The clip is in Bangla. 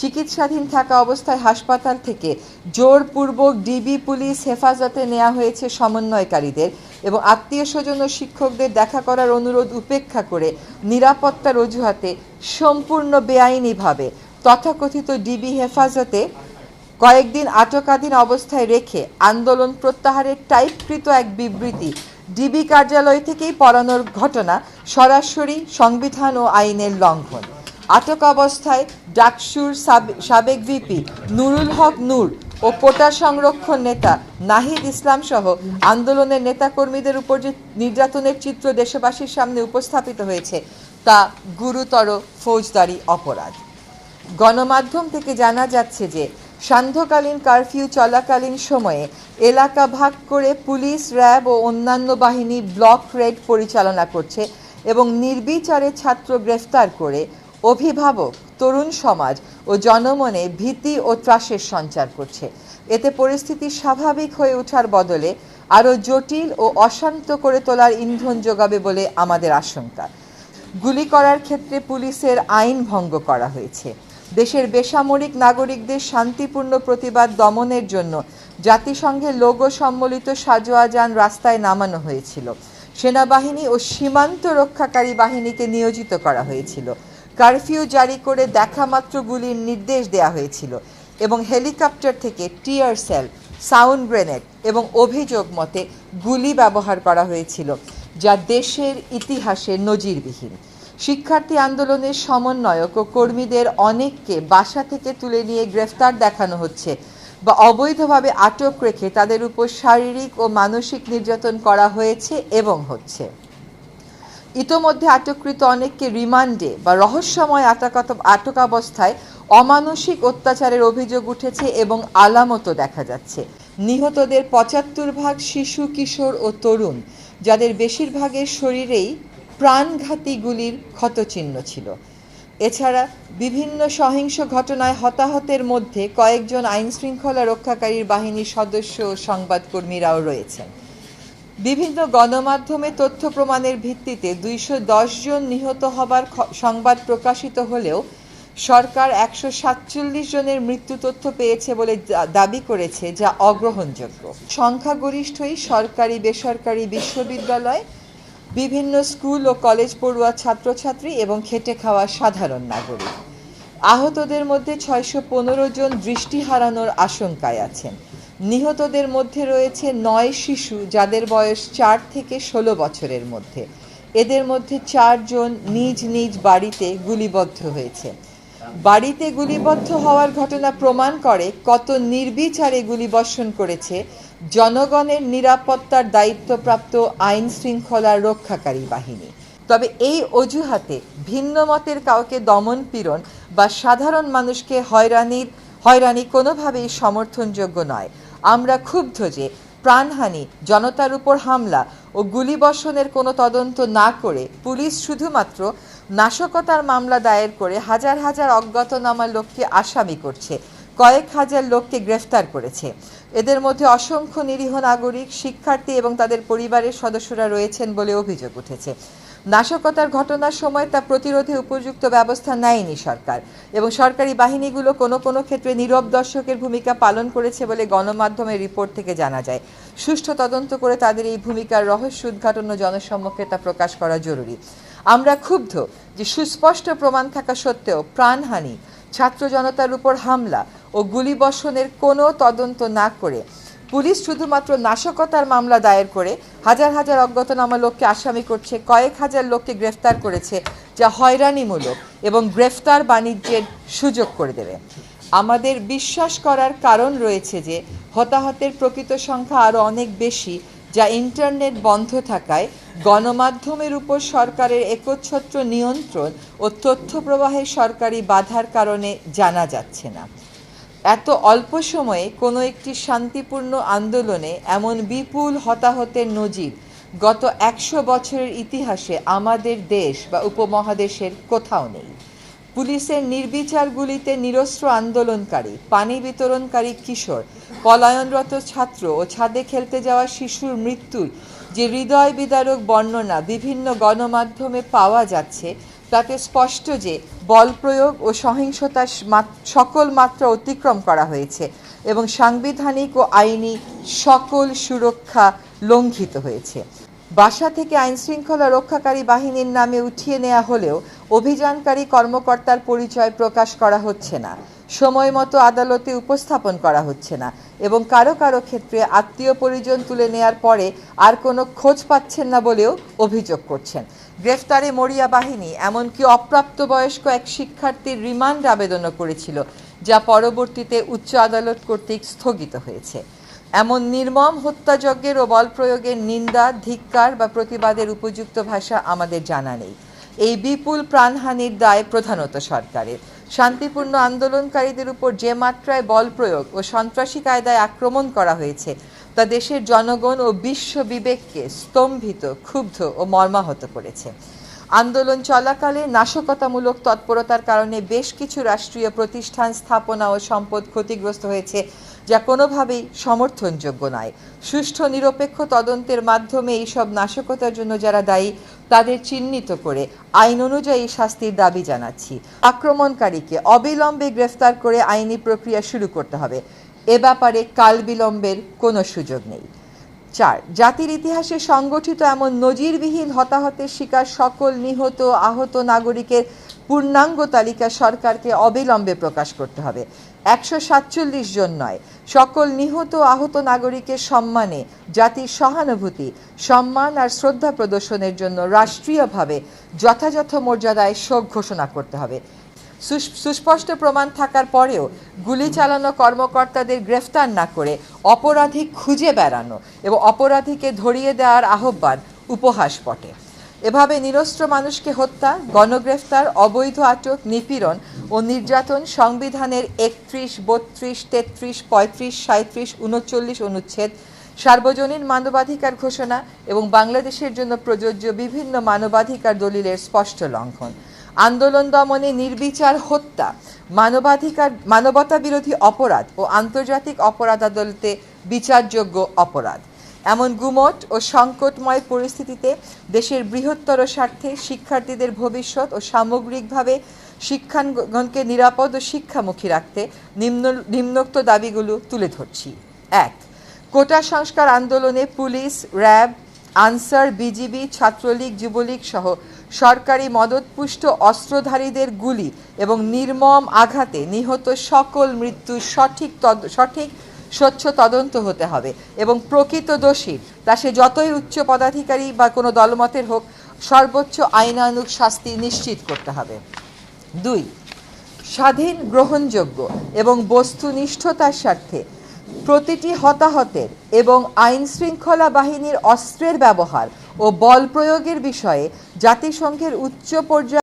চিকিৎসাধীন থাকা অবস্থায় হাসপাতাল থেকে জোরপূর্বক ডিবি পুলিশ হেফাজতে নেওয়া হয়েছে সমন্বয়কারীদের এবং আত্মীয় স্বজন ও শিক্ষকদের দেখা করার অনুরোধ উপেক্ষা করে নিরাপত্তার অজুহাতে সম্পূর্ণ বেআইনিভাবে তথাকথিত ডিবি হেফাজতে কয়েকদিন আটকাধীন অবস্থায় রেখে আন্দোলন প্রত্যাহারের টাইপকৃত এক বিবৃতি ডিবি কার্যালয় থেকেই পড়ানোর ঘটনা সরাসরি সংবিধান ও আইনের লঙ্ঘন। আটক অবস্থায় ডাকসুর সাব- সাবেক ভিপি নুরুল হক নূর ও কোটা সংরক্ষণ নেতা নাহিদ ইসলাম সহ আন্দোলনের নেতাকর্মীদের উপর যে নির্যাতনের চিত্র দেশবাসীর সামনে উপস্থাপিত হয়েছে, তা গুরুতর ফৌজদারি অপরাধ। গণমাধ্যম থেকে জানা যাচ্ছে যে, সান্ধ্যকালীন কারফিউ চলাকালীন সময়ে এলাকা ভাগ করে পুলিশ, র্যাব ও অন্যান্য বাহিনী ব্লক রেড পরিচালনা করছে এবং নির্বিচারে ছাত্র গ্রেফতার করে অভিভাবক, তরুণ সমাজ ও জনমনে ভীতি ও ত্রাসের সঞ্চার করছে। এতে পরিস্থিতি স্বাভাবিক হয়ে ওঠার বদলে আরও জটিল ও অশান্ত করে তোলার ইন্ধন যোগাবে বলে আমাদের আশঙ্কা। গুলি করার ক্ষেত্রে পুলিশের আইন ভঙ্গ করা হয়েছে। দেশের বেসামরিক নাগরিকদের শান্তিপূর্ণ প্রতিবাদ দমনের জন্য জাতিসংঘের লোগো সম্বলিত সাজোয়া যান রাস্তায় নামানো হয়েছিল। সেনাবাহিনী ও সীমান্ত রক্ষাকারী বাহিনীকে নিয়োজিত করা হয়েছিল। কারফিউ জারি করে দেখামাত্র গুলির নির্দেশ দেওয়া হয়েছিল এবং হেলিকপ্টার থেকে টিয়ার সেল, সাউন্ড গ্রেনেড এবং অভিযোগ মতে গুলি ব্যবহার করা হয়েছিল, যা দেশের ইতিহাসে নজিরবিহীন। শিক্ষার্থী আন্দোলনের সমন্বয়ক ও কর্মীদের অনেককে বাসা থেকে তুলে নিয়ে গ্রেফতার দেখানো হচ্ছে বা অবৈধভাবে আটক রেখে তাদের উপর শারীরিক ও মানসিক নির্যাতন করা হয়েছে এবং হচ্ছে। ইতোমধ্যে আটককৃত অনেককে রিমান্ডে বা রহস্যময় আটকাত আটক অবস্থায় অমানসিক অত্যাচারের অভিযোগ উঠেছে এবং আলামতও দেখা যাচ্ছে। নিহতদের পঁচাত্তর ভাগ শিশু, কিশোর ও তরুণ, যাদের বেশিরভাগের শরীরেই প্রাণঘাতী গুলির ক্ষতচিহ্ন ছিল। এছাড়া বিভিন্ন সহিংস ঘটনায় হতাহতের মধ্যে কয়েকজন আইনশৃঙ্খলা রক্ষাকারীর বাহিনীর সদস্য ও সংবাদকর্মীরাও রয়েছেন। বিভিন্ন গণমাধ্যমে তথ্য প্রমাণের ভিত্তিতে দুইশো জন নিহত হবার সংবাদ প্রকাশিত হলেও সরকার একশো সাতচল্লিশ জনের মৃত্যু তথ্য পেয়েছে বলে দাবি করেছে, যা অগ্রহণযোগ্য। সংখ্যাগরিষ্ঠই সরকারি, বেসরকারি বিশ্ববিদ্যালয়, বিভিন্ন স্কুল ও কলেজ পড়ুয়া ছাত্রছাত্রী এবং খেটে খাওয়া সাধারণ নাগরিক। আহতদের মধ্যে ছয়শো পনেরো জন দৃষ্টি হারানোর আশঙ্কায় আছেন। নিহতদের মধ্যে রয়েছে নয় শিশু যাদের বয়স চার থেকে ষোলো বছরের মধ্যে। এদের মধ্যে চারজন নিজ নিজ বাড়িতে গুলিবদ্ধ হয়েছে। বাড়িতে গুলিবদ্ধ হওয়ার ঘটনা প্রমাণ করে কত নির্বিচারে গুলিবর্ষণ করেছে জনগণের নিরাপত্তার দায়িত্বপ্রাপ্ত আইন শৃঙ্খলা রক্ষাকারী বাহিনী। তবে এই অজুহাতে ভিন্ন মতের কাউকে দমন পীড়ন বা সাধারণ মানুষকে হয়রানির হয়রানি কোনোভাবেই সমর্থনযোগ্য নয়। আমরা ক্ষুব্ধ যে প্রাণহানি, জনতার উপর হামলা ও গুলিবর্ষণের কোনো তদন্ত না করে পুলিশ শুধুমাত্র নাশকতার মামলা দায়ের করে হাজার হাজার অজ্ঞাতনামা লোককে আসামি করছে, কয়েক হাজার লোককে গ্রেফতার করেছে। এদের মধ্যে অসংখ্য নিরীহ নাগরিক, শিক্ষার্থী এবং তাদের পরিবারের সদস্যরা রয়েছেন বলে অভিযোগ উঠেছে। নাশকতার ঘটনার সময় তা প্রতিরোধে উপযুক্ত ব্যবস্থা নেয়নি সরকার এবং সরকারি বাহিনীগুলো কোনো কোনো ক্ষেত্রে নীরব দর্শকের ভূমিকা পালন করেছে বলে গণমাধ্যমের রিপোর্ট থেকে জানা যায়। সুষ্ঠু তদন্ত করে তাদের এই ভূমিকার রহস্য উদ্ঘাটন ও জনসম্মুখে তা প্রকাশ করা জরুরি। আমরা ক্ষুব্ধ যে সুস্পষ্ট প্রমাণ থাকা সত্ত্বেও প্রাণহানি, ছাত্র জনতার উপর হামলা ও গুলিবর্ষণের কোনো তদন্ত না করে পুলিশ শুধুমাত্র নাশকতার মামলা দায়ের করে হাজার হাজার অজ্ঞাতনামা লোককে আসামি করছে, কয়েক হাজার লোককে গ্রেফতার করেছে, যা হয়রানিমূলক এবং গ্রেফতার বাণিজ্যের সুযোগ করে দেবে। আমাদের বিশ্বাস করার কারণ রয়েছে যে, হতাহতের প্রকৃত সংখ্যা আরও অনেক বেশি, যা ইন্টারনেট বন্ধ থাকায় গণমাধ্যমের উপর সরকারের একচ্ছত্র নিয়ন্ত্রণ ও তথ্য প্রবাহের সরকারি বাধার কারণে জানা যাচ্ছে না। এত অল্প সময়ে কোনো একটি শান্তিপূর্ণ আন্দোলনে এমন বিপুল হতাহতের নজির গত একশো বছরের ইতিহাসে আমাদের দেশ বা উপমহাদেশের কোথাও নেই। পুলিশের নির্বিচার গুলিতে নিরস্ত্র আন্দোলনকারী, পানি বিতরণকারী কিশোর, পলায়নরত ছাত্র ও ছাদে খেলতে যাওয়া শিশুর মৃত্যুর যে হৃদয় বিদারক বর্ণনা বিভিন্ন গণমাধ্যমে পাওয়া যাচ্ছে তাতে স্পষ্ট যে বল প্রয়োগ ও সহিংসতার মাত- সকল মাত্রা অতিক্রম করা হয়েছে এবং সাংবিধানিক ও আইনি সকল সুরক্ষা লঙ্ঘিত হয়েছে। বাসা থেকে আইনশৃঙ্খলা রক্ষাকারী বাহিনীর নামে উঠিয়ে নেওয়া হলেও অভিযানকারী কর্মকর্তার পরিচয় প্রকাশ করা হচ্ছে না। সময় মতো আদালতে উপস্থাপন করা হচ্ছে না এবং কারও কারও ক্ষেত্রে আত্মীয় পরিজন তুলে নেয়ার পরে আর কোনো খোঁজ পাচ্ছেন না বলেও অভিযোগ করছেন। গ্রেফতারে মরিয়া বাহিনী, এমনকি অপ্রাপ্তবয়স্ক এক শিক্ষার্থীর রিমান্ড আবেদনও করেছিল, যা পরবর্তীতে উচ্চ আদালত কর্তৃক স্থগিত হয়েছে। এমন নির্মম হত্যাযজ্ঞের ও বল প্রয়োগের নিন্দা, ধিক্কার বা প্রতিবাদের উপযুক্ত ভাষা আমাদের জানা নেই। এই বিপুল প্রাণহানির দায় প্রধানত সরকারের। শান্তিপূর্ণ আন্দোলনকারীদের উপর যে মাত্রায় বল প্রয়োগ ও সন্ত্রাসী কায়দায় আক্রমণ করা হয়েছে, তা দেশের জনগণ ও বিশ্ব বিবেককে স্তম্ভিত, ক্ষুব্ধ ও মর্মাহত করেছে। আন্দোলন চলাকালে নাশকতামূলক তৎপরতার কারণে বেশ কিছু রাষ্ট্রীয় প্রতিষ্ঠান, স্থাপনা ও সম্পদ ক্ষতিগ্রস্ত হয়েছে, যা কোনোভাবেই সমর্থনযোগ্য নয়। সুষ্ঠু নিরপেক্ষ তদন্তের মাধ্যমে এইসব নাশকতার জন্য যারা দায়ী তাদের চিহ্নিত করে আইন অনুযায়ী শাস্তির দাবি জানাচ্ছি। আক্রমণকারীকে অবিলম্বে গ্রেফতার করে আইনি প্রক্রিয়া শুরু করতে হবে। এ ব্যাপারে কাল বিলম্বের কোনো সুযোগ নেই। চার। জাতির ইতিহাসে সংগঠিত এমন নজিরবিহীন হতাহতের শিকার সকল নিহত, আহত নাগরিকের পূর্ণাঙ্গ তালিকা সরকারকে অবিলম্বে প্রকাশ করতে হবে। একশো সাতচল্লিশ জন নয়, সকল নিহত, আহত নাগরিকের সম্মানে জাতির সহানুভূতি, সম্মান আর শ্রদ্ধা প্রদর্শনের জন্য রাষ্ট্রীয়ভাবে যথাযথ মর্যাদায় শোক ঘোষণা করতে হবে। সুস্পষ্ট প্রমাণ থাকার পরেও গুলি চালানো কর্মকর্তাদের গ্রেফতার না করে অপরাধী খুঁজে বেড়ানো এবং অপরাধীকে ধরিয়ে দেওয়ার আহ্বান উপহাস পটে এভাবে নিরস্ত্র মানুষকে হত্যা, গণগ্রেফতার, অবৈধ আটক, নিপীড়ন ও নির্যাতন সংবিধানের একত্রিশ, বত্রিশ, তেত্রিশ, পঁয়ত্রিশ সাঁত্রিশ উনচল্লিশ, অনুচ্ছেদ, সার্বজনীন মানবাধিকার ঘোষণা এবং বাংলাদেশের জন্য প্রযোজ্য বিভিন্ন মানবাধিকার দলিলের স্পষ্ট লঙ্ঘন। আন্দোলন দমনে নির্বিচার হত্যা, মানবাধিকার মানবতা বিরোধী অপরাধ ও আন্তর্জাতিক অপরাধ আদালতে বিচারযোগ্য অপরাধ। এমন গুমট ও সংকটময় পরিস্থিতিতে দেশের বৃহত্তর স্বার্থে শিক্ষার্থীদের ভবিষ্যৎ ও সামগ্রিকভাবে শিক্ষাঙ্গনকে নিরাপদ ও শিক্ষামুখী রাখতে নিম্ন, নিম্নোক্ত দাবিগুলো তুলে ধরছি। এক, কোটা সংস্কার আন্দোলনে police, RAB, Ansar, BGB, Chhatra League, Jubo League সহ সরকারি মদতপুষ্ট অস্ত্রধারীদের গুলি এবং নির্মম আঘাতে নিহত সকল মৃত্যুর সঠিক সঠিক স্বচ্ছ তদন্ত হতে হবে এবং প্রকৃত দোষী তা সে যতই উচ্চ পদাধিকারী বা কোনো দলমতের হোক সর্বোচ্চ আইনানুক শাস্তি নিশ্চিত করতে হবে। দুই, স্বাধীন গ্রহণযোগ্য এবং বস্তুনিষ্ঠতার স্বার্থে প্রতিটি হতাহতের এবং আইন শৃঙ্খলা বাহিনীর অস্ত্রের ব্যবহার ও বল প্রয়োগের বিষয়ে জাতিসংঘের উচ্চ পর্যায়ে